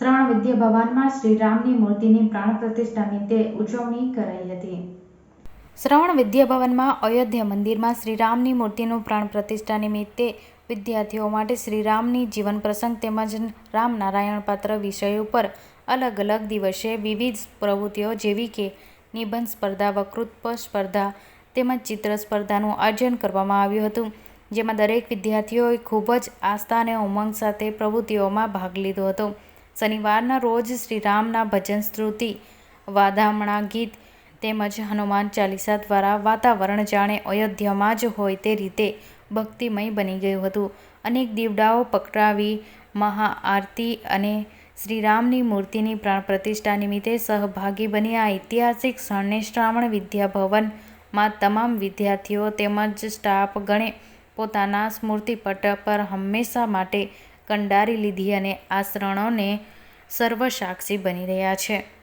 શ્રવણ વિદ્યા ભવનમાં શ્રી રામની મૂર્તિની પ્રાણ પ્રતિષ્ઠા નિમિત્તે ઉજવણી કરાઈ હતી. શ્રવણ વિદ્યાભવનમાં અયોધ્યા મંદિરમાં શ્રીરામની મૂર્તિનું પ્રાણ પ્રતિષ્ઠા નિમિત્તે વિદ્યાર્થીઓ માટે શ્રીરામની જીવન પ્રસંગ તેમજ રામનારાયણ પાત્ર વિષય ઉપર અલગ અલગ દિવસે વિવિધ પ્રવૃત્તિઓ જેવી કે નિબંધ સ્પર્ધા, વકૃત્વ સ્પર્ધા તેમજ ચિત્ર સ્પર્ધાનું આયોજન કરવામાં આવ્યું હતું. જેમાં દરેક વિદ્યાર્થીઓએ ખૂબ જ આસ્થા અને ઉમંગ સાથે પ્રવૃત્તિઓમાં ભાગ લીધો હતો. શનિવારના રોજ શ્રીરામના ભજન સ્તુતિ વાદામણા ગીત તેમજ હનુમાન ચાલીસા દ્વારા વાતાવરણ જાણે અયોધ્યામાં જ હોય તે રીતે ભક્તિમય બની ગયું હતું. અનેક દીવડાઓ પકડાવી, મહાઆરતી અને શ્રીરામની મૂર્તિની પ્રાણ પ્રતિષ્ઠા નિમિત્તે સહભાગી બની આ ઐતિહાસિક ક્ષણને શ્રાવણ વિદ્યાભવનમાં તમામ વિદ્યાર્થીઓ તેમજ સ્ટાફ ગણે પોતાના સ્મૃતિપટ પર હંમેશા માટે કંડારી લીધી અને આ શ્રણોને સર્વસાક્ષી બની રહ્યા છે.